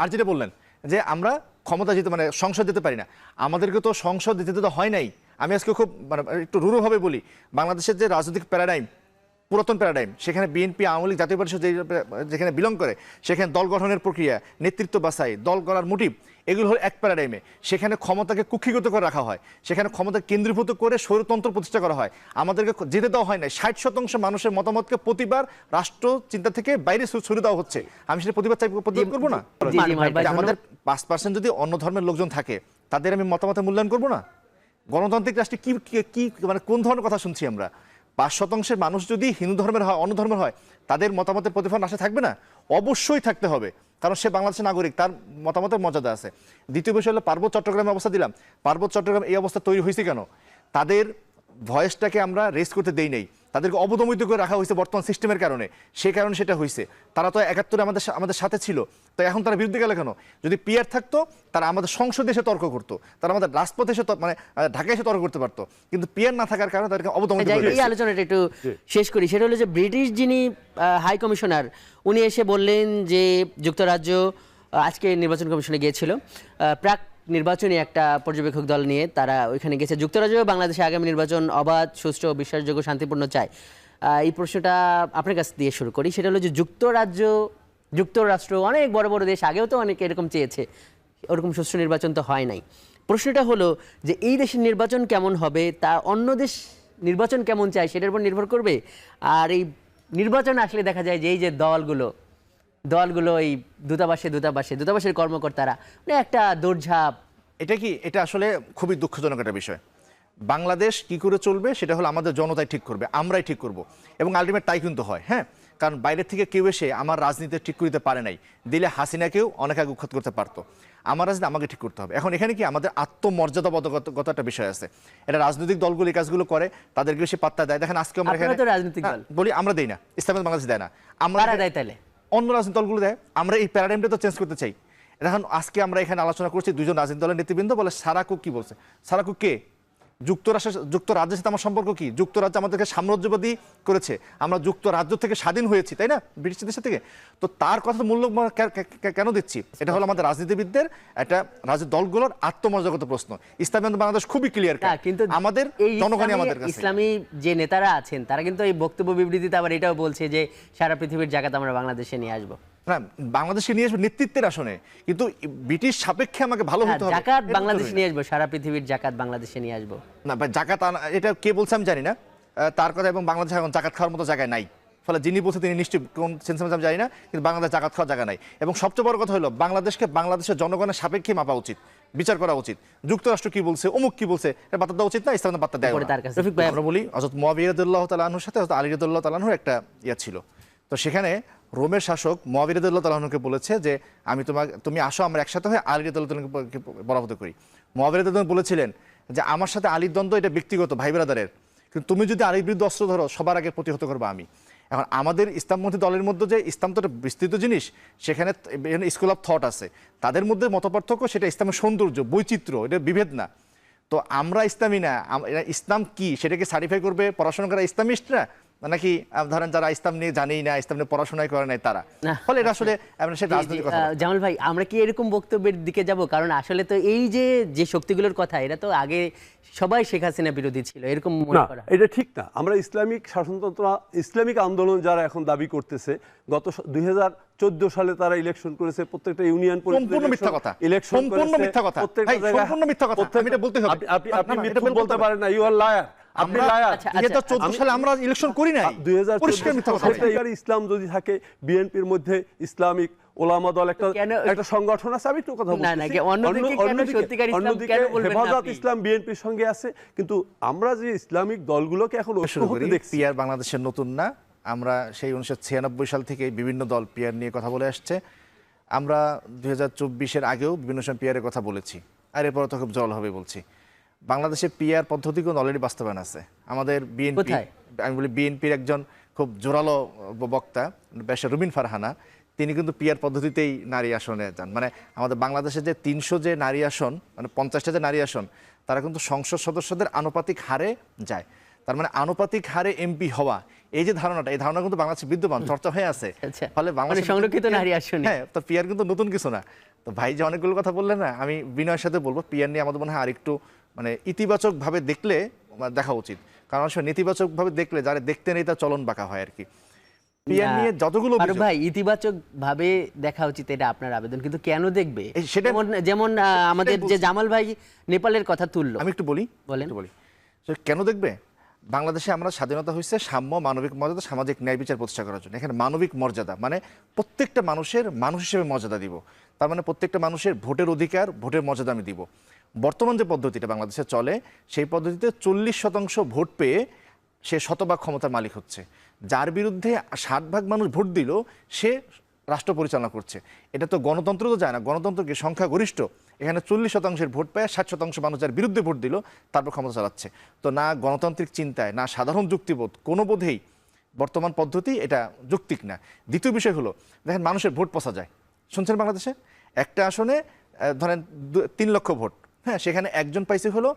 আর যেটা বললেন, যে আমরা ক্ষমতা যেতে মানে সংসদ যেতে পারি না। আমাদেরকে তো সংসদ যেতে তো হয় নাই। আমি আজকে খুব মানে একটু রুরুভাবে বলি, বাংলাদেশের যে রাজনৈতিক প্যারাডাইম পুরাতন প্যারাডাইম সেখানে বিএনপি আওয়ামী লীগ জাতীয় পরিষদ যেখানে বিলং করে সেখানে দল গঠনের প্রক্রিয়া নেতৃত্ব বাছাই দল করার মোটিভ এগুলো হলো এক প্যারাডাইমে। সেখানে ক্ষমতাকে কুক্ষিগত করে রাখা হয় সেখানে ক্ষমতা কেন্দ্রীভূত করে স্বৈরতন্ত্র প্রতিষ্ঠা করা হয়। আমাদেরকে যেতে দেওয়া হয় না ষাট শতাংশ মানুষের মতামতকে প্রতিবার রাষ্ট্র চিন্তা থেকে বাইরে সু- দেওয়া হচ্ছে। আমি সেটা প্রতিবাদ চাই প্রতিবাদ করব না? আমাদের পাঁচ পার্সেন্ট যদি অন্য ধর্মের লোকজন থাকে তাদের আমি মতামতের মূল্যায়ন করব না? গণতান্ত্রিক রাষ্ট্রে কি- কি মানে কোন ধরনের কথা শুনছি আমরা? পাঁচ শতাংশের মানুষ যদি হিন্দু ধর্মের হয়, অন্য ধর্মের হয়, তাদের মতামতের প্রতিফলন আসা থাকবে না? অবশ্যই থাকতে হবে। কারণ সে বাংলাদেশের নাগরিক, তার মতামতের মর্যাদা আছে। দ্বিতীয় বিষয় হলো, পার্বত্য চট্টগ্রামের অবস্থা দিলাম। পার্বত্য চট্টগ্রাম এই অবস্থা তৈরি হয়েছে কেন? তাদের ভয়েসটাকে আমরা রেস করতে দেই নাই। তাদেরকে অবদমিত করে রাখা হয়েছে বর্তমান সিস্টেমের কারণে। সেই কারণে সেটা হয়েছে। তারা তো একাত্তরে আমাদের আমাদের সাথে ছিল। তো এখন তারা বিরুদ্ধে গেলে কেন? যদি পিয়ার থাকতো তারা আমাদের সংসদে এসে তর্ক করতো। তারা আমাদের রাজপথে এসে ত- মানে ঢাকায় এসে তর্ক করতে পারতো। কিন্তু পিয়ার না থাকার কারণে তাদেরকে অবদমিত করে এই আলোচনাটা একটু শেষ করি। সেটা হলো যে ব্রিটিশ যিনি হাই কমিশনার উনি এসে বললেন যে যুক্তরাজ্য আজকে নির্বাচন কমিশনে গিয়েছিল। প্রাক নির্বাচনী একটা পর্যবেক্ষক দল নিয়ে তারা ওইখানে গেছে। যুক্তরাজ্য বাংলাদেশে আগামী নির্বাচন অবাধ, সুষ্ঠু, বিশ্বাসযোগ্য, শান্তিপূর্ণ চায়। এই প্রশ্নটা আপনার কাছ দিয়ে শুরু করি। সেটা হলো যে যুক্তরাজ্য, যুক্তরাষ্ট্র অনেক বড় বড় দেশ, আগেও তো অনেক এরকম চেয়েছে। ওরকম সুষ্ঠু নির্বাচন তো হয় নাই। প্রশ্নটা হলো যে এই দেশের নির্বাচন কেমন হবে, তা অন্য দেশ নির্বাচন কেমন চায়, সেটার উপর নির্ভর করবে? আর এই নির্বাচন আসলে দেখা যায় যে এই যে দলগুলো দলগুলো এই দূতাবাসে দূতাবাসে দূতাবাসের কর্মকর্তারা মানে একটা দৌড়ঝাঁপ। এটা কি এটা আসলে খুবই দুঃখজনক একটা বিষয়। বাংলাদেশ কি করে চলবে সেটা হলো আমাদের জনতাই ঠিক করবে আমরাই ঠিক করব। এবং আলটিমেট তাই কিন্তু হয় হ্যাঁ? কারণ বাইরের থেকে কেউ এসে আমার রাজনীতি ঠিক করতে পারে নাই দিলে হাসিনাকেও অনেক আগে উৎখাত করতে পারতো। আমার রাজনীতি আমাকে ঠিক করতে হবে। এখন এখানে কি আমাদের আত্মমর্যাদাবোধগত একটা বিষয় আছে। এটা রাজনৈতিক দলগুলো এই কাজগুলো করে তাদেরকে বেশি পাত্তা দেয়। দেখেন আজকে আমরা এখানে হ্যাঁ, দল। বলি আমরা দেই না। ইসলামের বাংলাদেশ দেয় না। আমরা দেয় তাহলে অন্য রাজনৈতিক দলগুলো দেয়, আমরা এই প্যারাডাইমটা তো চেঞ্জ করতে চাই। এখন আজকে আমরা এখানে আলোচনা করছি দুজন রাজনৈতিক দলের নেতৃবৃন্দ বলে সারাকুক কি বলছে? সারাকুক কে? যুক্তরাষ্ট্রের যুক্তরাজ্যের সাথে আমার সম্পর্ক কি? যুক্তরাজ্য আমাদেরকে সাম্রাজ্যবাদী করেছে। আমরা যুক্তরাজ্য থেকে স্বাধীন হয়েছি তাই না? ব্রিটিশ দেশের থেকে? তো তার কথা মূল্য কেন দিচ্ছি? এটা হলো আমাদের রাজনীতিবিদদের একটা রাজনৈতিক দলগুলোর আত্মমর্যাদাগত প্রশ্ন। ইসলামী বাংলাদেশ খুবই ক্লিয়ার কিন্তু আমাদের এই জনগণই আমাদের ইসলামী যে নেতারা আছেন তারা কিন্তু এই বক্তব্য বিবৃতিতে আবার এটাও বলছে যে সারা পৃথিবীর জায়গাতে আমরা বাংলাদেশে নিয়ে আসব। না বাংলাদেশকে নিয়ে আসবে নেতৃত্বের আসনে কিন্তু ব্রিটিশ সাপেক্ষে আমাকে ভালো হতে হবে। জাকাত বাংলাদেশে নিয়ে আসব সারা পৃথিবীর জাকাত বাংলাদেশে নিয়ে আসব। না ভাই জাকাত এটা কে বলছে আমি জানি না। তার কথা এবং বাংলাদেশে এখন জাকাত খাওয়ার মতো জায়গায় নাই। ফলে যিনি বলছে তিনি নিশ্চয়ই কোন আমি জানি না কিন্তু বাংলাদেশ জাকাত খাওয়ার জায়গা নাই। এবং সবচেয়ে বড় কথা হলো বাংলাদেশকে বাংলাদেশের জনগণের সাপেক্ষে মাপা উচিত বিচার করা উচিত। যুক্তরাষ্ট্র কি বলছে অমুক কি বলছে এটা বার্তা দেওয়া উচিত না ইসলামের বার্তা ভাই, আমরা বলি হজরত মোয়াবিরদুল্লাহ তালাহুর সাথে আলিরদুল্লাহ তালাহুর একটা ইয়া ছিল। তো সেখানে রোমের শাসক মোয়াবিরদুল্লাহ তালাহুকে বলেছে যে, আমি তোমাকে, তুমি আসো, আমরা একসাথে হয়ে আলিরদুল্লাহ তালাহকে পরাভূত করি। মোয়াবিরদুল্লাহ বলেছিলেন যে, আমার সাথে আলীর দ্বন্দ্ব এটা ব্যক্তিগত, ভাই ব্রাদারের। কিন্তু তুমি যদি আলীর বিরুদ্ধে অস্ত্র ধরো, সবার আগে প্রতিহত করব আমি। এখন আমাদের ইসলামপন্থী দলের মধ্যে যে ইসলাম তো একটা বিস্তৃত জিনিস, সেখানে স্কুল অফ থট আছে। তাদের মধ্যে মতপার্থক্য সেটা ইসলামের সৌন্দর্য, বৈচিত্র্য, এটা বিভেদ না। তো আমরা ইসলামী না ইসলাম কি, সেটাকে সার্টিফাই করবে? পড়াশোনা করা ইসলামিস্টরা নাকি ধরেন যারা ইসলাম নিয়ে জানেই না ইসলাম নিয়ে পড়াশোনাই করে নাই তারা ফলে এটা আসলে আমরা সেটা রাজনৈতিক কথা জামাল ভাই আমরা কি এরকম বক্তব্যের দিকে যাব কারণ আসলে তো এই যে যে শক্তিগুলোর কথা এটা তো আগে সবাই শেখ হাসিনা বিরোধী ছিল এরকম মনে করা এটা ঠিক না আমরা ইসলামিক শাসনতন্ত্র ইসলামিক আন্দোলন যারা এখন দাবি করতেছে গত দুই হাজার চোদ্দ সালে তারা ইলেকশন করেছে প্রত্যেকটা ইউনিয়ন সম্পূর্ণ মিথ্যা কথা। ইলেকশন সম্পূর্ণ মিথ্যা কথা। ভাই, সম্পূর্ণ মিথ্যা কথা। আমি এটা বলতে হবে। আপনি বলতে বলতে পারেন না ইউ আর লায়ার আপনি আমরা- লায়ার আচ্ছা, সালে আমরা ইলেকশন করি নাই। সত্যিকার ইসলাম যদি থাকে বিএনপির মধ্যে ইসলামিক ওলামা দল একটা একটা সংগঠন আছে আমি একটু কথা অন্যদিকে সত্যিকার ইসলাম অন্যদিকে কেন বলবেন না হেফাজত ইসলাম বিএনপির সঙ্গে আছে কিন্তু আমরা যে ইসলামিক দলগুলোকে এখন দেখছি আর বাংলাদেশের নতুন না আমরা সেই উনিশশো ছিয়ানব্বই সাল থেকে বিভিন্ন দল পিয়ার নিয়ে কথা বলে আসছে। আমরা দুই হাজার চব্বিশের আগেও বিভিন্ন সময় পিয়ারের কথা বলেছি আর এরপরে তো খুব জল হবে বলছি। বাংলাদেশে পিয়ার পদ্ধতিকে অলরেডি বাস্তবায়ন আছে। আমাদের বিএনপি আমি বলি বিএনপির একজন খুব জোরালো বক্তা বেশা রুবিন ফারহানা তিনি কিন্তু পিয়ার পদ্ধতিতেই নারী আসনে যান। মানে আমাদের বাংলাদেশে যে তিনশো যে নারী আসন মানে পঞ্চাশটা যে নারী আসন তারা কিন্তু সংসদ সদস্যদের আনুপাতিক হারে যায়। তার মানে আনুপাতিক হারে এমপি হওয়া এই যে ধারণাটা এই ধারণা কিন্তু বাংলাদেশে বিদ্যমান চর্চা হয়ে আছে। আচ্ছা। ফলে বাংলাদেশে মানে সংরক্ষিত নারী আসনে। হ্যাঁ তো পিয়ার কিন্তু নতুন কিছু না। তো ভাই যে অনেকগুলো কথা বললেন না আমি বিনয়ের সাথে বলব পিয়ার নিয়ে আমাদের মনে হয় আরেকটু মানে ইতিবাচক ভাবে দেখলে দেখা উচিত। কারণ আসলে নেতিবাচক ভাবে দেখলে যারা দেখতে নেই তার চলন বাঁকা হয় আর কি পিয়ার নিয়ে যতগুলো ভাই ইতিবাচক ভাবে দেখা উচিত এটা আপনার আবেদন কিন্তু কেন দেখবে? সেটা- যেমন যেমন আমাদের যে জামাল ভাই নেপালের কথা তুললো। আমি একটু বলি বলেন। বলি। কেন দেখবে? বাংলাদেশে আমরা স্বাধীনতা হয়েছে সাম্য মানবিক মর্যাদা সামাজিক ন্যায় বিচার প্রতিষ্ঠা করার জন্য। এখানে মানবিক মর্যাদা মানে প্রত্যেকটা মানুষের মানুষ হিসেবে মর্যাদা দিব। তার মানে প্রত্যেকটা মানুষের ভোটের অধিকার ভোটের মর্যাদা আমি দিব। বর্তমান যে পদ্ধতিটা বাংলাদেশে চলে, সেই পদ্ধতিতে চল্লিশ শতাংশ ভোট পেয়ে সে শতভাগ ক্ষমতার মালিক হচ্ছে। যার বিরুদ্ধে ষাট ভাগ মানুষ ভোট দিল, সে রাষ্ট্র পরিচালনা করছে। এটা তো গণতন্ত্র তো যায় না। গণতন্ত্রকে সংখ্যাগরিষ্ঠ, এখানে চল্লিশ শতাংশের ভোট পেয়ে ষাট শতাংশ মানুষ যার বিরুদ্ধে ভোট দিল, তারপর ক্ষমতা চালাচ্ছে। তো না গণতান্ত্রিক চিন্তায়, না সাধারণ যুক্তিবোধ, কোনো বোধেই বর্তমান পদ্ধতি এটা যৌক্তিক না। দ্বিতীয় বিষয় হলো, দেখেন মানুষের ভোট পচা যায়। শুনছেন বাংলাদেশে? একটা আসনে ধরেন তিন লক্ষ ভোট। হ্যাঁ সেখানে একজন পাইছে হলো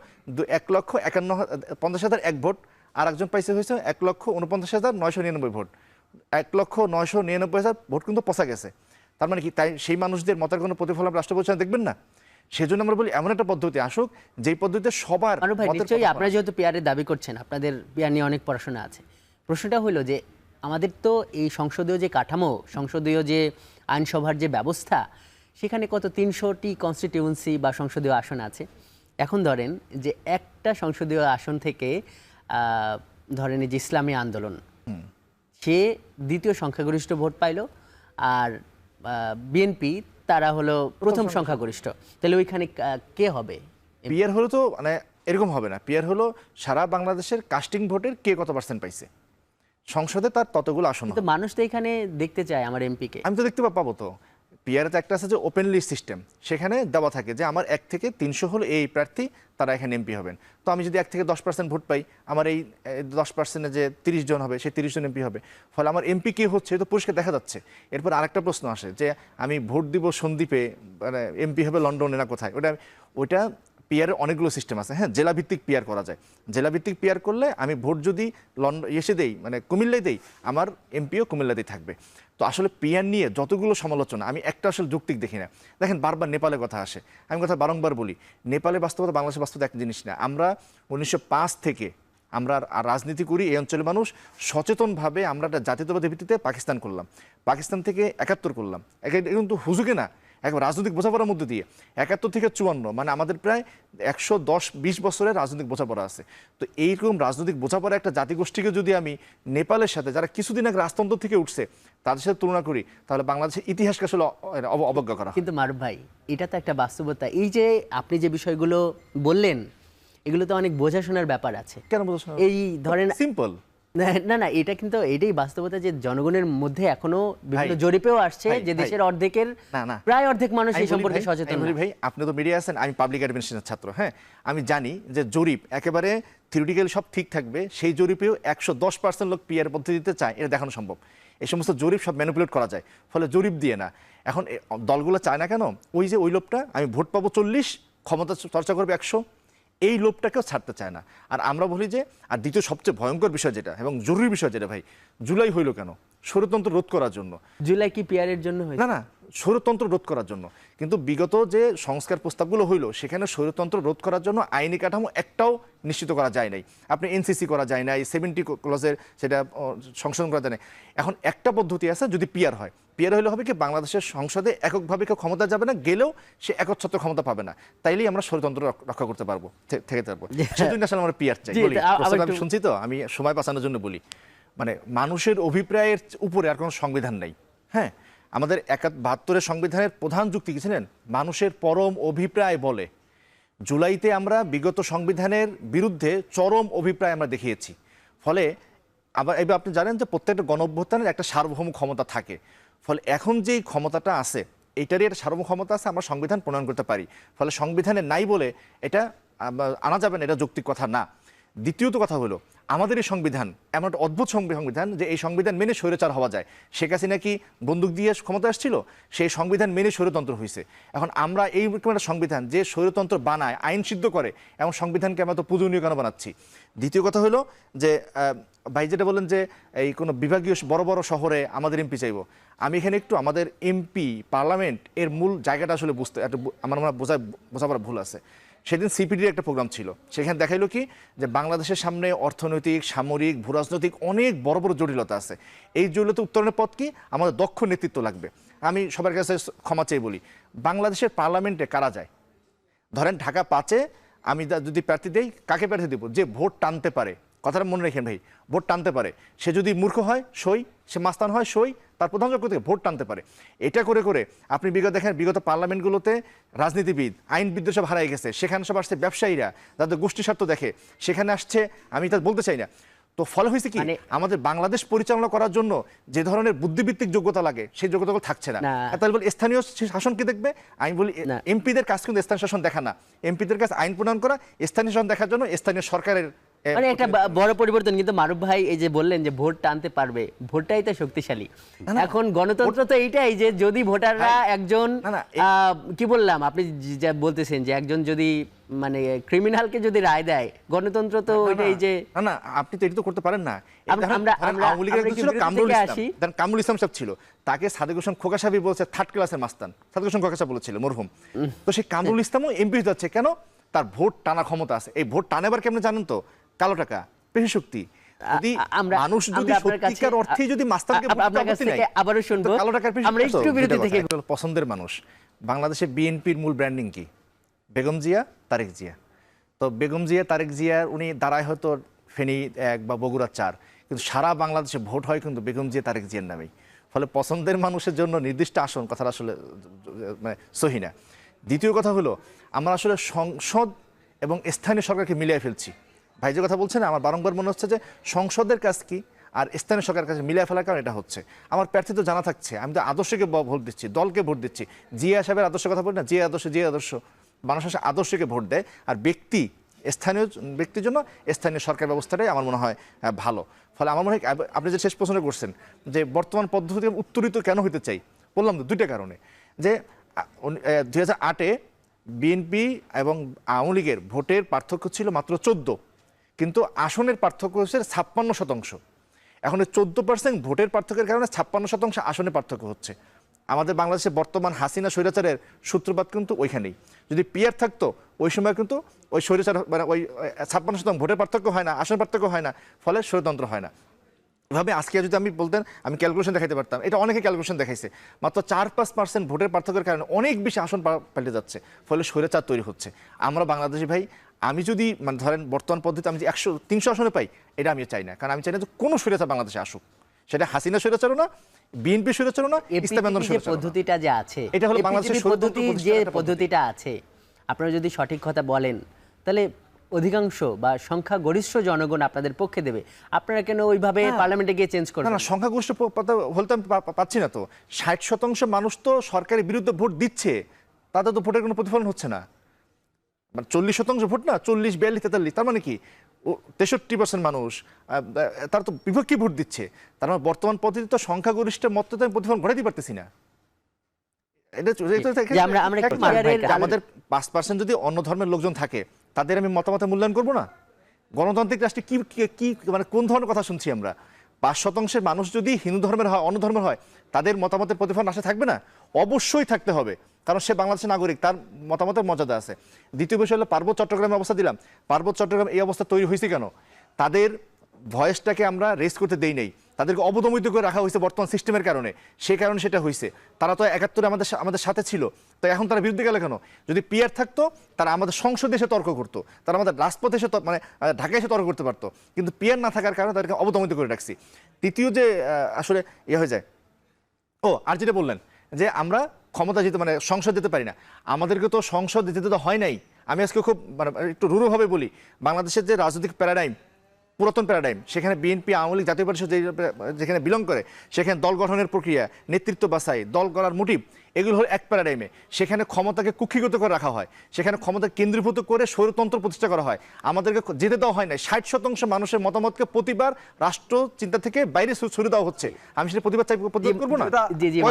এক লক্ষ একান্ন পঞ্চাশ হাজার এক ভোট আর একজন পাইছে হয়েছে এক লক্ষ উনপঞ্চাশ হাজার নয়শো নিরানব্বই ভোট। এক লক্ষ নয়শো নিরানব্বই হাজার ভোট কিন্তু পচা গেছে। তার মানে কি? তাই সেই মানুষদের মতের কোনো প্রতিফলন রাষ্ট্র পরিচালনা দেখবেন না? সেজন্য আমরা বলি এমন একটা পদ্ধতি আসুক যেই পদ্ধতিতে সবার নিশ্চয়ই আপনারা যেহেতু পিয়ারের দাবি করছেন আপনাদের পিয়ার নিয়ে অনেক পড়াশোনা আছে। প্রশ্নটা হলো যে আমাদের তো এই সংসদীয় যে কাঠামো সংসদীয় যে আইনসভার যে ব্যবস্থা সেখানে কত তিনশোটি কনস্টিটিউয়েন্সি বা সংসদীয় আসন আছে। এখন ধরেন যে একটা সংসদীয় আসন থেকে ধরেন এই যে ইসলামী আন্দোলন সে দ্বিতীয় সংখ্যাগরিষ্ঠ ভোট পাইলো আর বিএনপি তারা হলো প্রথম সংখ্যাগরিষ্ঠ। তাহলে ওইখানে কে হবে? পিয়ার হলো তো মানে এরকম হবে না। পিয়ার হলো সারা বাংলাদেশের কাস্টিং ভোটের কে কত পার্সেন্ট পাইছে। সংসদে তার ততগুলো আসন। মানুষ তো এখানে দেখতে চায় আমার এমপিকে আমি তো দেখতে পাবো তো। পিয়ারে তো একটা আছে যে ওপেন লিস্ট সিস্টেম সেখানে দেওয়া থাকে যে আমার এক থেকে তিনশো হল এই প্রার্থী, তারা এখানে এমপি হবেন। তো আমি যদি এক থেকে দশ পার্সেন্ট ভোট পাই, আমার এই দশ পার্সেন্টে যে তিরিশ জন হবে, সেই তিরিশ জন এমপি হবে। ফলে আমার এমপি কে হচ্ছে তো পুরস্কার দেখা যাচ্ছে। এরপর আরেকটা প্রশ্ন আসে যে, আমি ভোট দিব সন্দীপে মানে এমপি হবে লন্ডনে না কোথায়? ওটা ওইটা পিয়ারের অনেকগুলো সিস্টেম আছে। হ্যাঁ জেলা ভিত্তিক পিয়ার করা যায়। জেলা ভিত্তিক পিয়ার করলে আমি ভোট যদি লন্ডন এসে দেই মানে কুমিল্লায় দেই, আমার এমপিও কুমিল্লাতেই থাকবে। তো আসলে পিয়ার নিয়ে যতগুলো সমালোচনা, আমি একটা আসলে যৌক্তিক দেখি না। দেখেন, বারবার নেপালের কথা আসে। আমি কথা বারংবার বলি, নেপালের বাস্তবতা বাংলাদেশের বাস্তবতা এক জিনিস না। আমরা উনিশশো পাঁচ থেকে আমরা রাজনীতি করি, এই অঞ্চলের মানুষ সচেতনভাবে আমরা একটা জাতীয়তাবাদী ভিত্তিতে পাকিস্তান করলাম। পাকিস্তান থেকে একাত্তর করলাম। কিন্তু হুজুকে না। একবার রাজনৈতিক বোঝাপড়ার মধ্যে দিয়ে। একাত্তর থেকে চুয়ান্ন মানে আমাদের প্রায় একশো দশ বিশ বছরের রাজনৈতিক বোঝাপড়া আছে। তো এইরকম রাজনৈতিক বোঝাপড়া একটা জাতিগোষ্ঠীকে যদি আমি নেপালের সাথে যারা কিছুদিন আগে রাজতন্ত্র থেকে উঠছে তাদের সাথে তুলনা করি তাহলে বাংলাদেশের ইতিহাসকে আসলে অবজ্ঞা করা কিন্তু মারুফ ভাই এটা তো একটা বাস্তবতা। এই যে আপনি যে বিষয়গুলো বললেন এগুলো তো অনেক বোঝাশোনার ব্যাপার আছে। কেন বোঝাশোনা এই ধরেন সিম্পল। না- না এটা কিন্তু এটাই বাস্তবতা যে জনগণের মধ্যে এখনও বিভিন্ন জরিপেও আসছে যে দেশের অর্ধেকের। প্রায় অর্ধেক মানুষ এই সম্পর্কে সচেতন ভাই আপনি তো মিডিয়া আছেন আমি পাবলিক অ্যাডমিনিস্ট্রেশনের ছাত্র হ্যাঁ? আমি জানি যে জরিপ একেবারে থিওরিটিক্যালি সব ঠিক থাকবে সেই জরিপেও একশো দশ পার্সেন্ট লোক পিয়ার পদ্ধতিতে চায় এটা দেখানো সম্ভব। এই সমস্ত জরিপ সব ম্যানিপুলেট করা যায় ফলে জরিপ দিয়ে না। এখন দলগুলো চায় না কেন? ওই যে ওই লোকটা আমি ভোট পাবো চল্লিশ ক্ষমতা চর্চা করবে একশো এই লোভটাকেও ছাড়তে চায় না। আর আমরা বলি যে আর দ্বিতীয় সবচেয়ে ভয়ঙ্কর বিষয় যেটা এবং জরুরি বিষয় যেটা ভাই জুলাই হইল কেন? ষড়যন্ত্র রোধ করার জন্য। জুলাই কি পিয়ারের জন্য না না স্বরতন্ত্র রোধ করার জন্য। কিন্তু বিগত যে সংস্কার প্রস্তাবগুলো হইল সেখানে স্বরতন্ত্র রোধ করার জন্য আইনি কাঠামো একটাও নিশ্চিত করা যায় নাই। আপনি এনসিসি করা যায় নাই সেভেন্টি ক্লজের সেটা সংশোধন করা যায় এখন একটা পদ্ধতি আছে যদি পিয়ার হয়। পিয়ার হলে হবে কি বাংলাদেশের সংসদে এককভাবে কেউ ক্ষমতা যাবে না গেলেও সে একচ্ছত্র ক্ষমতা পাবে না। তাইলেই আমরা স্বরতন্ত্র রক্ষা করতে পারব থেকে পারব সেজন্য আসলে আমরা পিয়ার চাই আমি শুনছি তো আমি সময় বাঁচানোর জন্য বলি। মানে মানুষের অভিপ্রায়ের উপরে আর কোনো সংবিধান নেই। হ্যাঁ? আমাদের একাত বাহাত্তরের সংবিধানের প্রধান যুক্তি কি ছিলেন মানুষের পরম অভিপ্রায় বলে। জুলাইতে আমরা বিগত সংবিধানের বিরুদ্ধে চরম অভিপ্রায় আমরা দেখিয়েছি। ফলে আবার এবার আপনি জানেন যে প্রত্যেকটা গণ অভ্যুত্থানের একটা সার্বভৌম ক্ষমতা থাকে। ফলে এখন যেই ক্ষমতাটা আছে, এটারই একটা সার্বভৌম ক্ষমতা আছে, আমরা সংবিধান প্রণয়ন করতে পারি। ফলে সংবিধানে নাই বলে এটা আনা যাবে না, এটা যৌক্তিক কথা না। দ্বিতীয়ত কথা হলো আমাদের এই সংবিধান, এমন একটা অদ্ভুত সংবিধান যে এই সংবিধান মেনে স্বৈরাচার হওয়া যায়। শেখ হাসিনা কি বন্দুক দিয়ে ক্ষমতা আসছিল? সেই সংবিধান মেনে স্বৈরতন্ত্র হয়েছে এখন আমরা এই একটা সংবিধান যে স্বৈরতন্ত্র বানায়, আইন সিদ্ধ করে, এমন সংবিধানকে আমরা তো পূজনীয় কেন বানাচ্ছি? দ্বিতীয় কথা হলো যে ভাই যেটা বললেন যে, এই কোনো বিভাগীয় বড় বড় শহরে আমাদের এমপি চাইব। আমি এখানে একটু আমাদের এমপি, পার্লামেন্ট এর মূল জায়গাটা আসলে বুঝতে একটা আমার মনে হয় বোঝা বোঝাবার ভুল আছে। সেদিন সিপিডির একটা প্রোগ্রাম ছিল। সেখানে দেখাইলো কি যে বাংলাদেশের সামনে অর্থনৈতিক, সামরিক, ভূরাজনৈতিক অনেক বড় বড় জটিলতা আছে। এই জটিলতা উত্তরণের পথ কি? আমাদের দক্ষ নেতৃত্ব লাগবে। আমি সবার কাছে ক্ষমা চেয়ে বলি, বাংলাদেশের পার্লামেন্টে কারা যায়? ধরেন ঢাকা পাঁচে আমি যদি প্রার্থী দেই, কাকে প্রার্থী দেবো? যে ভোট টানতে পারে। কথাটা মনে রেখেন ভাই, ভোট টানতে পারে। সে যদি মূর্খ হয়, সই। সে মাস্তান হয়, সই। তার প্রধান যোগ্য থেকে ভোট টানতে পারে। এটা করে করে আপনি বিগত দেখেন বিগত পার্লামেন্টগুলোতে রাজনীতিবিদ আইনবিদ সব হারাই গেছে। সেখানে সব আসছে ব্যবসায়ীরা যাদের গোষ্ঠী স্বার্থ দেখে। সেখানে আসছে আমি তা বলতে চাই না। তো ফলে হয়েছে কি? মানে- আমাদের বাংলাদেশ পরিচালনা করার জন্য যে ধরনের বুদ্ধিভিত্তিক যোগ্যতা লাগে সেই যোগ্যতাগুলো থাকছে না। তাহলে বলি স্থানীয় শাসন কি দেখবে? আমি বলি। এমপিদের কাজ কিন্তু স্থানীয় শাসন দেখা না। এমপিদের কাছে আইন প্রণয়ন করা স্থানীয় শাসন দেখার জন্য স্থানীয় সরকারের মানে একটা বড় পরিবর্তন কিন্তু মারুফ ভাই এই যে বললেন যে ভোট টানতে পারবে ভোটটাই তো শক্তিশালী। এখন গণতন্ত্র তো এইটাই যে যদি ভোটাররা একজন কি বললাম আপনি যা বলতেছেন যে একজন যদি মানে ক্রিমিনালকে যদি রায় দেয় গণতন্ত্র তো ওইটাই যে না না আপনি তো এটা তো করতে পারেন না। কামরুল ইসলাম। আসি? কামরুল ইসলাম সাহেব ছিল। তাকে সাদেক হোসেন খোকা সাহেব বলছে থার্ড ক্লাসের মাস্তান। সাদেক হোসেন খোকা সাহেব বলেছিল মরহুম। তো সেই কামরুল ইসলামও এমপি যাচ্ছে। কেন? তার ভোট টানা ক্ষমতা আছে। এই ভোট টানেবার কেমনে জানেন তো? কালো টাকা পেশি শক্তি। যদি আ- আমরা মানুষ যদি আমরা আপনার কাছে- সত্যিকার অর্থে যদি মাস্তানকে আ- ভোট আপনার কাছ আপত্তি নাই, থেকে আবারও শুনব। কালো টাকার আমরা একটু বিরতি থেকে- পছন্দের মানুষ। বাংলাদেশে বিএনপির মূল ব্র্যান্ডিং কি? বেগম জিয়া তারেক জিয়া। তো বেগম জিয়া তারেক উনি দাঁড়ায় হয়তো ফেনী এক বা বগুড়া চার। কিন্তু সারা বাংলাদেশে ভোট হয় কিন্তু বেগম জিয়া তারেক জিয়ার নামেই। ফলে পছন্দের মানুষের জন্য নির্দিষ্ট আসন কথাটা আসলে মানে সহি না। দ্বিতীয় কথা হলো আমরা আসলে সংসদ এবং স্থানীয় সরকারকে মিলিয়ে ফেলছি। ভাই যে কথা বলছেন, আমার বারংবার মনে হচ্ছে যে সংসদের কাজ কি আর স্থানীয় সরকারের কাছে মিলিয়ে ফেলার কারণ এটা হচ্ছে। আমার প্রার্থী তো জানা থাকছে, আমি তো আদর্শকে ভোট দিচ্ছি, দলকে ভোট দিচ্ছি। জিয়া সাহেবের আদর্শের কথা বলি না, জিয়া আদর্শ জিয়া আদর্শ। মানুষ আসলে আদর্শকে ভোট দেয় আর ব্যক্তি, স্থানীয় ব্যক্তির জন্য স্থানীয় সরকার ব্যবস্থাটাই আমার মনে হয় ভালো। ফলে আমার মনে হয় আপনি যে শেষ প্রশ্ন করছেন, যে বর্তমান পদ্ধতি উত্তরিত কেন হইতে চাই, বললাম তো দুইটা কারণে। যে দুই হাজার আটে বিএনপি এবং আওয়ামী লীগের ভোটের পার্থক্য ছিল মাত্র চোদ্দ। কিন্তু আসনের পার্থক্য হচ্ছে ছাপ্পান্ন শতাংশ। এখন চোদ্দ পার্সেন্ট ভোটের পার্থক্যের কারণে ছাপ্পান্ন শতাংশ আসনে পার্থক্য হচ্ছে। আমাদের বাংলাদেশে বর্তমান হাসিনা স্বৈরাচারের সূত্রপাত কিন্তু ওইখানেই। যদি পিয়ার থাকতো, ওই সময় কিন্তু ওই স্বৈরাচার মানে ওই ছাপ্পান্ন শতাংশ ভোটের পার্থক্য হয় না আসনের পার্থক্য হয় না, ফলে স্বৈরতন্ত্র হয় না। এভাবে আজকে যদি আমি বলতেন আমি ক্যালকুলেশন দেখাতে পারতাম। এটা অনেকে ক্যালকুলেশন দেখাইছে। মাত্র চার পাঁচ পার্সেন্ট ভোটের পার্থক্যের কারণে অনেক বেশি আসন পাল্টে যাচ্ছে। ফলে স্বৈরাচার তৈরি হচ্ছে। আমরা বাংলাদেশি ভাই আমি যদি মানে ধরেন বর্তমান পদ্ধতি আমি যে একশো তিনশো আসনে পাই এটা আমি চাই না। কারণ আমি চাই না যে কোনো স্বৈরাচার বাংলাদেশে আসুক। সেটা হাসিনা স্বৈরাচারও না বিএনপি স্বৈরাচারও না ইসলাম। পদ্ধতিটা যে আছে এটা হলো বাংলাদেশের পদ্ধতি যে। পদ্ধতিটা আছে আপনারা যদি সঠিক কথা বলেন তাহলে অধিকাংশ বা সংখ্যাগরিষ্ঠ জনগণ আপনাদের পক্ষে দেবে। আপনারা কেন ওইভাবে পার্লামেন্টে গিয়ে চেঞ্জ করবেন? না সংখ্যাগরিষ্ঠ বলতে আমি পাচ্ছি না তো। ষাট শতাংশ মানুষ তো সরকারের বিরুদ্ধে ভোট দিচ্ছে। তাদের তো ভোটের কোনো প্রতিফলন হচ্ছে না। মানে চল্লিশ শতাংশ ভোট না চল্লিশ বিয়াল্লিশ তেতাল্লিশ তার মানে কি? তেষট্টি পার্সেন্ট মানুষ তারা তো বিপক্ষে ভোট দিচ্ছে। তার মানে বর্তমান পদ্ধতি তো সংখ্যাগরিষ্ঠ মত তো আমি প্রতিফলন ঘটাতে পারতেছি না। আমাদের পাঁচ পার্সেন্ট যদি অন্য ধর্মের লোকজন থাকে তাদের আমি মতামত মূল্যায়ন করব না? গণতান্ত্রিক রাষ্ট্রে কি, কি- মানে কোন ধরনের কথা শুনছি আমরা? পাঁচ শতাংশের মানুষ যদি হিন্দু ধর্মের হয়, অন্য ধর্মের হয়, তাদের মতামতের প্রতিফলন আসে থাকবে না? অবশ্যই থাকতে হবে। কারণ সে বাংলাদেশের নাগরিক, তার মতামতের মর্যাদা আছে। দ্বিতীয় বিষয় হলো, পার্বত্য চট্টগ্রামে অবস্থা দিলাম। পার্বত্য চট্টগ্রাম এই অবস্থা তৈরি হয়েছে কেন? তাদের ভয়েসটাকে আমরা রেস করতে দেই নাই। তাদেরকে অবদমিত করে রাখা হয়েছে বর্তমান সিস্টেমের কারণে। সে কারণে সেটা হয়েছে। তারা তো একাত্তরে আমাদের আমাদের সাথে ছিল। তো এখন তারা বিরুদ্ধে গেল কেন? যদি পিয়ার থাকতো, তারা আমাদের সংসদে এসে তর্ক করতো। তারা আমাদের রাজপথে এসে মানে ঢাকায় এসে তর্ক করতে পারতো। কিন্তু পিয়ার না থাকার কারণে তাদেরকে অবদমিত করে রাখছি। তৃতীয় যে আসলে ইয়ে হয়ে যায়। ও, আর যেটা বললেন, যে আমরা ক্ষমতা যেতে মানে সংসদ যেতে পারি না। আমাদেরকে তো সংসদ যেতে তো হয় নাই। আমি আজকে খুব মানে একটু রুড়োভাবে বলি, বাংলাদেশের যে রাজনৈতিক প্যারাডাইম পুরাতন প্যারাডাইম সেখানে বিএনপি আওয়ামী লীগ, জাতীয় পরিষদ যেখানে বিলং করে, সেখানে দল গঠনের প্রক্রিয়া, নেতৃত্ব বাছাই, দল করার মোটিভ এগুলো হলো এক প্যারাডাইমে সেখানে ক্ষমতাকে কুক্ষিগত করে রাখা হয়। সেখানে ক্ষমতা কেন্দ্রীভূত করে স্বৈরতন্ত্র প্রতিষ্ঠা করা হয়। আমাদেরকে যেতে দেওয়া হয় না ষাট শতাংশ মানুষের মতামতকে প্রতিবার রাষ্ট্র চিন্তা থেকে বাইরে ছু- ছুড়ে দেওয়া হচ্ছে। আমি সেটা প্রতিবাদ চাই প্রতিবাদ করব না।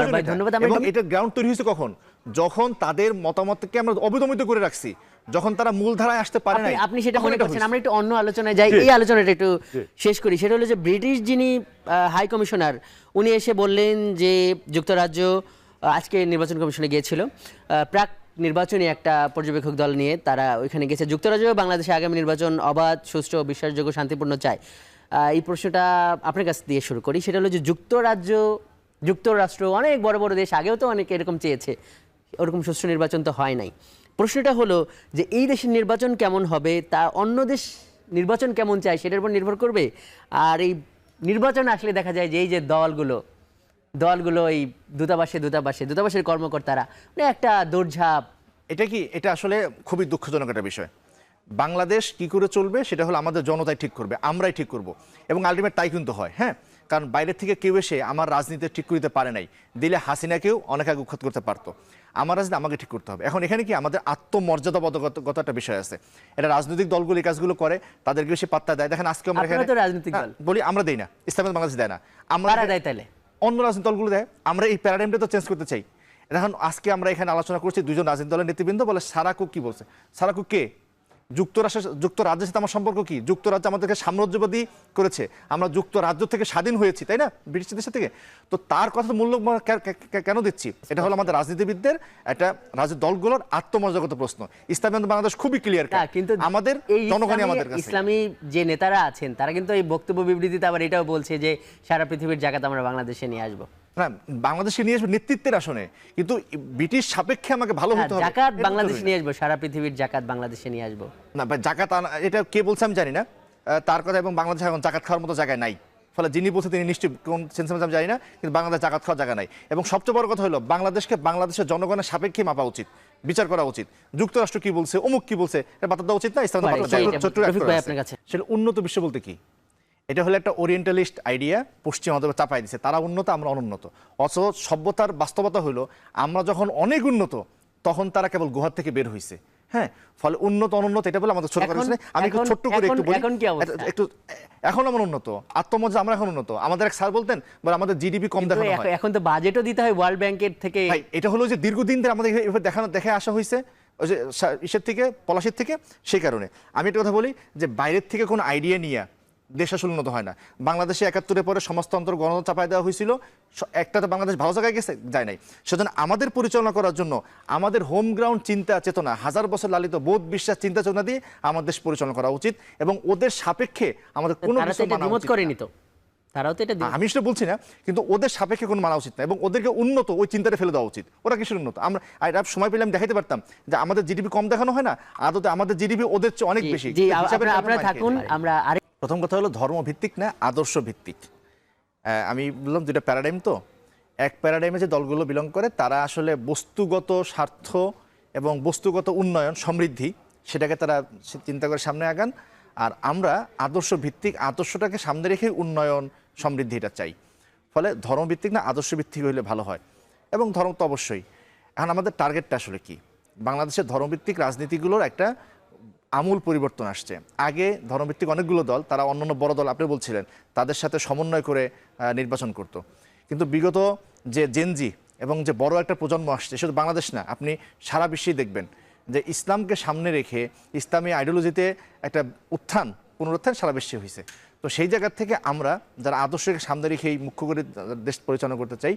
ধন্যবাদ। এবং এটা গ্রাউন্ড তৈরি হয়েছে কখন? যখন তাদের মতামতকে আমরা অবিদমিত করে রাখছি। যখন তারা মূলধারায় আসতে পারে আপনি নাই আপনি সেটা মনে করছেন। আমরা একটু অন্য আলোচনায় যাই। এই আলোচনাটা একটু শেষ করি। সেটা হলো যে ব্রিটিশ যিনি হাই কমিশনার উনি এসে বললেন যে যুক্তরাজ্য আজকে নির্বাচন কমিশনে গিয়েছিল। প্রাক নির্বাচনী একটা পর্যবেক্ষক দল নিয়ে তারা ওইখানে গেছে। যুক্তরাজ্য বাংলাদেশে আগামী নির্বাচন অবাধ, সুষ্ঠু, বিশ্বাসযোগ্য, শান্তিপূর্ণ চায়। এই প্রশ্নটা আপনার কাছ দিয়ে শুরু করি। সেটা হলো যে যুক্তরাজ্য, যুক্তরাষ্ট্র অনেক বড় বড় দেশ, আগেও তো অনেকে এরকম চেয়েছে। ওরকম সুষ্ঠু নির্বাচন তো হয় নাই। প্রশ্নটা হলো যে এই দেশের নির্বাচন কেমন হবে, তা অন্য দেশ নির্বাচন কেমন চায়, সেটার উপর নির্ভর করবে? আর এই নির্বাচন আসলে দেখা যায় যে এই যে দলগুলো দলগুলো এই দূতাবাসে দূতাবাসে দূতাবাসের কর্মকর্তারা মানে একটা দৌড়ঝাঁপ। এটা কি এটা আসলে খুবই দুঃখজনক একটা বিষয়। বাংলাদেশ কি করে চলবে সেটা হলো আমাদের জনতাই ঠিক করবে আমরাই ঠিক করব। এবং আলটিমেট তাই কিন্তু হয় হ্যাঁ? কারণ বাইরের থেকে কেউ এসে আমার রাজনীতি ঠিক করতে পারে নাই দিলে হাসিনাকেও অনেক আগে উৎখাত করতে পারতো। আমার রাজনীতি আমাকে ঠিক করতে হবে। এখন এখানে কি আমাদের আত্মমর্যাদাবোধগত একটা বিষয় আছে। এটা রাজনৈতিক দলগুলো এই কাজগুলো করে তাদেরকে বেশি পাত্তা দেয়। দেখেন আজকে আমরা হ্যাঁ, দল। বলি আমরা দেই না। ইসলামের বাংলাদেশ দেয় না। আমরা দেয় তাহলে? অন্য রাজনৈতিক দলগুলো দেয় আমরা এই প্যারাডাইমটা তো চেঞ্জ করতে চাই। এখন আজকে আমরা এখানে আলোচনা করছি দুজন রাজনৈতিক দলের নেতৃবৃন্দ বলে সারাকু কি বলছে? সারাকু কে? যুক্তরাষ্ট্রের যুক্তরাজ্যের সাথে আমার সম্পর্ক কি? যুক্তরাজ্য আমাদেরকে সাম্রাজ্যবাদী করেছে। আমরা যুক্তরাজ্য থেকে স্বাধীন হয়েছি তাই না? ব্রিটিশ দেশের থেকে। তো তার কথা মূল্য কেন দিচ্ছি? এটা হলো আমাদের রাজনীতিবিদদের একটা রাজনৈতিক দলগুলোর আত্মমর্যাদাগত প্রশ্ন। ইসলামী বাংলাদেশ খুবই ক্লিয়ার কিন্তু আমাদের এই জনগণই আমাদের কাছে। ইসলামী যে নেতারা আছেন তারা কিন্তু এই বক্তব্য বিবৃতিতে আবার এটাও বলছে যে সারা পৃথিবীর জায়গাতে আমরা বাংলাদেশে নিয়ে আসব। না বাংলাদেশে নিয়ে আসবে নেতৃত্বের আসনে কিন্তু ব্রিটিশ সাপেক্ষে আমাকে ভালো হ্যাঁ, হতে হবে। জাকাত বাংলাদেশে নিয়ে আসব সারা পৃথিবীর জাকাত বাংলাদেশে নিয়ে আসব। না ভাই জাকাত এটা কে বলছে আমি জানি না। তার কথা এবং বাংলাদেশ এখন জাকাত খাওয়ার মতো জায়গায় নাই। ফলে যিনি বলছে তিনি নিশ্চয়ই কোন সেন্সে আমি জানি না কিন্তু বাংলাদেশ জাকাত খাওয়ার জায়গা নাই। এবং সবচেয়ে বড় কথা হলো বাংলাদেশকে বাংলাদেশের জনগণের সাপেক্ষে মাপা উচিত বিচার করা উচিত। যুক্তরাষ্ট্র কি বলছে অমুক কি বলছে এটা বাতা দেওয়া উচিত না? ইসলাম। আপনার কাছে। উন্নত বিশ্ব বলতে কি? এটা হলো একটা ওরিয়েন্টালিস্ট আইডিয়া পশ্চিম আমাদের চাপাই দিছে তারা উন্নত আমরা অনুন্নত। অথচ সভ্যতার বাস্তবতা হলো আমরা যখন অনেক উন্নত তখন তারা কেবল গুহার থেকে বের হয়েছে হ্যাঁ ফলে উন্নত অনুন্নত এটা বলে আমাদের ছোট আমি একটু ছোট্ট করে একটু এখন- বলি? একটু- এখন আমরা উন্নত আত্মমর্যাদা আমরা এখন উন্নত। আমাদের এক স্যার বলতেন বলে আমাদের জিডিপি কম দেখানো এখন- হয়। এখন তো বাজেটও দিতে হয় ওয়ার্ল্ড ব্যাংকের থেকে। ভাই এটা হলো যে দীর্ঘদিন ধরে আমাদের এভাবে দেখানো দেখে আসা হয়েছে ওই যে ইসের থেকে পলাশির থেকে সেই কারণে। আমি একটা কথা বলি যে বাইরের থেকে কোনো আইডিয়া নিয়ে দেশ আসলে উন্নত হয় না। বাংলাদেশে একাত্তরের পরে সমাজতন্ত্র গণতন্ত্র চাপায় দেওয়া হয়েছিল। একটা তো বাংলাদেশ ভালো জায়গায় গেছে যায় নাই। সেজন্য আমাদের পরিচালনা করার জন্য আমাদের হোম গ্রাউন্ড চিন্তা চেতনা হাজার বছর লালিত বোধ বিশ্বাস চিন্তা চেতনা দিয়ে আমাদের দেশ পরিচালনা করা উচিত এবং ওদের সাপেক্ষে আমাদের কোনো কিছু করেনি তো। তারাও তো এটা আমি সেটা বলছি না কিন্তু ওদের সাপেক্ষে কোনো মানা উচিত না এবং ওদেরকে উন্নত ওই চিন্তাটা ফেলে দেওয়া উচিত। ওরা কিসের উন্নত? আমরা এটা সময় পেলে আমি দেখাইতে পারতাম যে আমাদের জিডিপি কম দেখানো হয় না আদতে আমাদের জিডিপি ওদের চেয়ে অনেক বেশি। আপনারা থাকুন আমরা প্রথম কথা হলো ধর্ম ভিত্তিক না আদর্শ ভিত্তিক আমি বললাম দুটা প্যারাডাইম তো। এক প্যারাডাইমে যে দলগুলো বিলং করে, তারা আসলে বস্তুগত স্বার্থ এবং বস্তুগত উন্নয়ন, সমৃদ্ধি, সেটাকে তারা চিন্তা করে সামনে আগান। আর আমরা আদর্শ ভিত্তিক আদর্শটাকে সামনে রেখে উন্নয়ন সমৃদ্ধি এটা চাই। ফলে ধর্মভিত্তিক না আদর্শ ভিত্তিক হইলে ভালো হয়। এবং ধর্ম তো অবশ্যই। এখন আমাদের টার্গেটটা আসলে কি? বাংলাদেশের ধর্মভিত্তিক রাজনীতিগুলোর একটা আমূল পরিবর্তন আসছে। আগে ধর্মভিত্তিক অনেকগুলো দল, তারা অন্যান্য বড় দল আপনি বলছিলেন, তাদের সাথে সমন্বয় করে নির্বাচন করত। কিন্তু বিগত যে জেনজি এবং যে বড় একটা প্রজন্ম আসছে শুধু বাংলাদেশ না, আপনি সারা বিশ্বেই দেখবেন যে ইসলামকে সামনে রেখে ইসলামী আইডিওলজিতে একটা উত্থান, পুনরুত্থান সারা বিশ্বে হয়েছে তো সেই জায়গা থেকে আমরা, যারা আদর্শকে সামনে রেখে এই মুখ্য করে দেশ পরিচালনা করতে চাই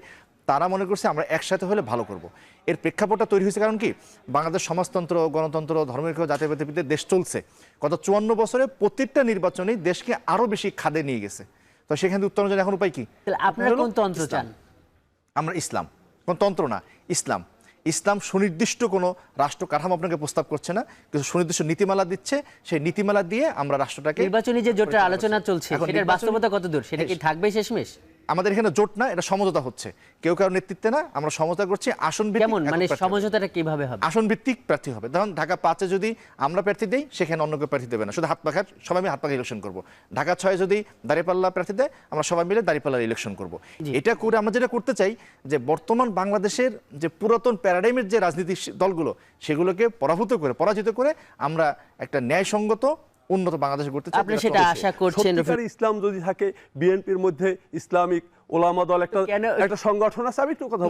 তারা মনে করছে আমরা একসাথে হলে ভালো করব। এর প্রেক্ষাপটটা তৈরি হয়েছে কারণ কি? বাংলাদেশ সমাজতন্ত্র গণতন্ত্র ধর্মনিরপেক্ষ জাতীয় পৃথিবীতে দেশ চলছে। গত চুয়ান্ন বছরে প্রত্যেকটা নির্বাচনেই দেশকে আরও বেশি খাদে নিয়ে গেছে। তো সেখান থেকে উত্তরণ এখন উপায় কি? আপনারা কোন তন্ত্র ইসলাম। চান? আমরা ইসলাম। কোন তন্ত্র না ইসলাম। ইসলাম সুনির্দিষ্ট কোনো রাষ্ট্র কাঠামো আপনাকে প্রস্তাব করছে না। কিন্তু সুনির্দিষ্ট নীতিমালা দিচ্ছে। সেই নীতিমালা দিয়ে আমরা রাষ্ট্রটাকে নির্বাচনী যে জোটের আলোচনা চলছে সেটার বাস্তবতা কত দূর সেটা কি থাকবে শেষমেশ? আমাদের এখানে জোট না এটা সমঝোতা হচ্ছে। কেউ কারও নেতৃত্বে না আমরা সমঝোতা করছি আসন ভিত্তিক কেমন? মানে। সমঝোতাটা কীভাবে হবে? আসন ভিত্তিক প্রার্থী হবে। ধরুন ঢাকা পাঁচে যদি আমরা প্রার্থী দেই সেখানে অন্য কেউ প্রার্থী দেবে না। শুধু হাত পাখার সবাই মিলে হাত পাখা ইলেকশন করব। ঢাকা ছয়ে যদি দাঁড়িপাল্লা প্রার্থী দেয় আমরা সবাই মিলে দাঁড়িপাল্লার ইলেকশন করব। এটা করে আমরা যেটা করতে চাই যে বর্তমান বাংলাদেশের যে পুরাতন প্যারাডাইমের যে রাজনীতি দলগুলো সেগুলোকে পরাভূত করে পরাজিত করে আমরা একটা ন্যায়সঙ্গত উন্নত বাংলাদেশ করতে চাই আপনি সেটা আশা করছেন সত্যিকার ইসলাম যদি থাকে বিএনপির মধ্যে ইসলামিক ওলামা দল একটা একটা সংগঠন আছে আমি একটু কথা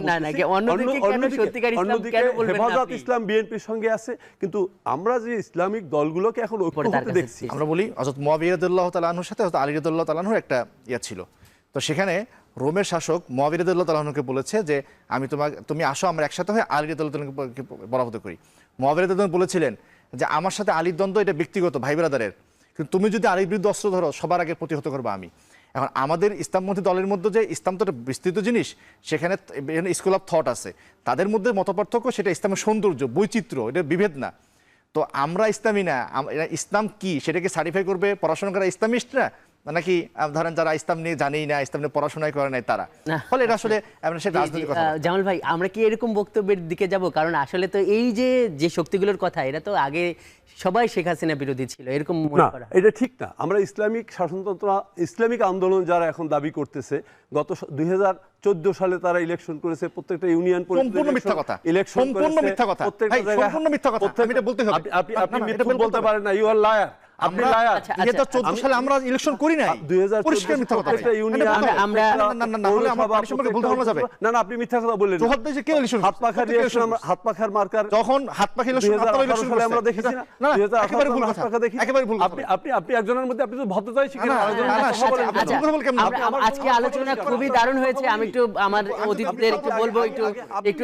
অন্যদিকে সত্যিকার ইসলাম অন্যদিকে কেন বলবেন না হেফাজত ইসলাম বিএনপির সঙ্গে আছে কিন্তু আমরা যে ইসলামিক দলগুলোকে এখন ঐক্য পরে তার হতে কাছে দেখছি আমরা বলি তালাহুর সাথে হয়তো আলী রদুল্লাহ তালাহুর একটা ইয়ে ছিল। তো সেখানে রোমের শাসক মোয়াবিরদুল্লাহ তালাহুকে বলেছে যে আমি তোমাকে তুমি আসো আমরা একসাথে হয়ে আলী রদুল্লাহ তালাহকে বরাবত করি। মোয়াবিরদুল্লাহ বলেছিলেন যে আমার সাথে আলীর দ্বন্দ্ব এটা ব্যক্তিগত, ভাই ব্রাদারের। কিন্তু তুমি যদি আলীর বিরুদ্ধে অস্ত্র ধরো, সবার আগে প্রতিহত করব আমি। এখন আমাদের ইসলামপন্থী দলের মধ্যে যে ইসলাম তো একটা বিস্তৃত জিনিস, সেখানে স্কুল অফ থট আছে। তাদের মধ্যে মতপার্থক্য সেটা ইসলামের সৌন্দর্য, বৈচিত্র্য, এটা বিভেদ না। তো আমরা ইসলামী না ইসলাম কি, সেটাকে সার্টিফাই করবে পড়াশোনা করা ইসলামিস্টরা? নাকি ধরেন যারা ইসলাম নিয়ে জানেই না ইসলাম নিয়ে পড়াশোনাই করে নাই তারা ফলে এটা আসলে রাজনৈতিক কথা জামাল ভাই আমরা কি এরকম বক্তব্যের দিকে যাব কারণ আসলে তো এই যে যে শক্তিগুলোর কথা এরা তো আগে সবাই শেখ হাসিনা বিরোধী ছিল এরকম মনে করা এটা ঠিক না আমরা ইসলামিক শাসনতন্ত্র ইসলামিক আন্দোলন যারা এখন দাবি করতেছে গত দুই হাজার চোদ্দ সালে তারা ইলেকশন করেছে প্রত্যেকটা ইউনিয়ন সম্পূর্ণ মিথ্যা কথা। ইলেকশন সম্পূর্ণ মিথ্যা কথা। ভাই, সম্পূর্ণ মিথ্যা কথা। আমি এটা বলতে হবে। আপনি এটা বলতে পারেন না ইউ আর লায়ার আপনি লায়ার আচ্ছা, দুই হাজার চোদ্দ সালে আমরা ইলেকশন করি নাই 2014 পরিষ্কার মিথ্যা কথা প্রত্যেকটা ইউনিয়ন, এটা বলতে হবে। আমরা- না, না, না, না, হলে আমার পার্টি সম্পর্কে ভুল ধারণা যাবে না না আপনি মিথ্যা কথা বললেন চৌহাদ দেশে কে ইলেকশন হাত ইলেকশন আমরা- হাত মার্কার যখন হাত ইলেকশন হাত ইলেকশন সালে আমরা দেখেছি না না না, 2018 একেবারে ভুল কথা দেখি একেবারে ভুল আপনি আপনি আপনি একজনের মধ্যে আপনি তো ভদ্রতাই শিখেন আরেকজনের কথা বলেন আচ্ছা, আজকে আলোচনা খুবই দারুণ হয়েছে আমি একটু আমার অতিথিদের একটু বলব একটু একটু